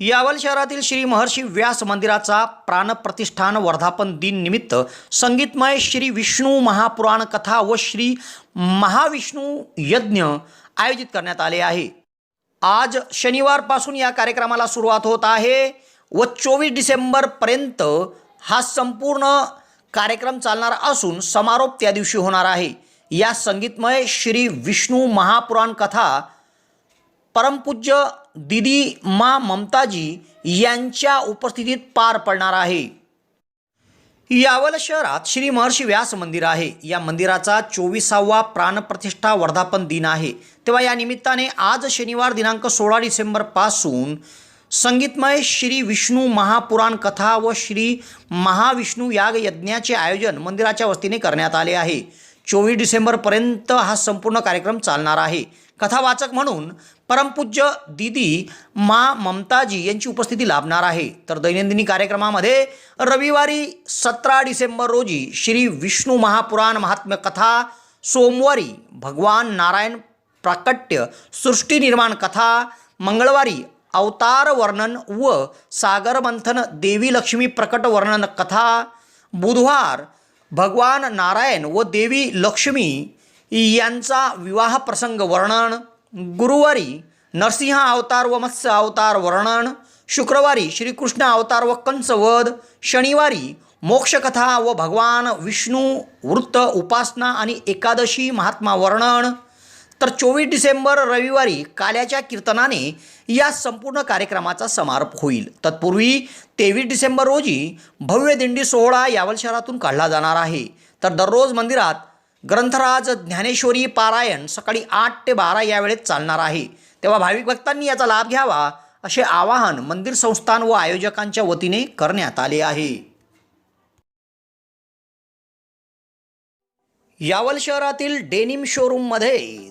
यावल शहरातील श्री महर्षी व्यास मंदिराचा प्राणप्रतिष्ठान वर्धापन दिन निमित्त संगीतमय श्री विष्णू महापुराण कथा व श्री महाविष्णू यज्ञ आयोजित करण्यात आले आहे. आज शनिवारपासून या कार्यक्रमाला सुरुवात होत आहे व चोवीस डिसेंबरपर्यंत हा संपूर्ण कार्यक्रम चालणार असून समारोप त्या दिवशी होणार आहे. या संगीतमय श्री विष्णू महापुराण कथा परमपूज्य दिदी मा ममताजी यांच्या उपस्थितीत पार पडणार आहे. यावल शहरात श्री महर्षी व्यास मंदिर आहे. या मंदिराचा चोवीसावा प्राणप्रतिष्ठा वर्धापन दिन आहे. तेव्हा या निमित्ताने आज शनिवार दिनांक सोळा डिसेंबरपासून संगीतमय श्री विष्णू महापुराण कथा व श्री महाविष्णू याग यज्ञाचे आयोजन मंदिराच्या वतीने करण्यात आले आहे. चोवीस डिसेंबरपर्यंत हा संपूर्ण कार्यक्रम चालणार आहे. कथावाचक म्हणून परमपूज्य दिदी मा ममताजी यांची उपस्थिती लाभणार आहे. तर दैनंदिनी कार्यक्रमामध्ये रविवारी सतरा डिसेंबर रोजी श्री विष्णू महापुराण महात्म्य कथा सोमवारी भगवान नारायण प्राकट्य सृष्टी निर्माण कथा मंगळवारी अवतार वर्णन व सागरमंथन देवी लक्ष्मी प्रकट वर्णन कथा बुधवार भगवान नारायण व देवी लक्ष्मी यांचा विवाह प्रसंग वर्णन गुरुवारी नरसिंह अवतार व मत्स्य अवतार वर्णन शुक्रवारी श्रीकृष्ण अवतार व कंसवध शनिवारी मोक्षकथा व भगवान विष्णू वृत्त उपासना आणि एकादशी महात्मा वर्णन तर चोवीस डिसेंबर रविवारी काल्याच्या कीर्तनाने या संपूर्ण कार्यक्रमाचा समारोप होईल. तत्पूर्वी तेवीस डिसेंबर रोजी भव्य दिंडी सोहळा यावल शहरातून काढला जाणार आहे. तर दररोज मंदिरात ग्रंथराज ज्ञानेश्वरी पारायण सकाळी आठ ते बारा या वेळेत चालणार आहे. तेव्हा भाविक भक्तांनी याचा लाभ घ्यावा असे आवाहन मंदिर संस्थान व आयोजकांच्या वतीने करण्यात आले आहे. यावल शहरातील डेनिम शोरूममध्ये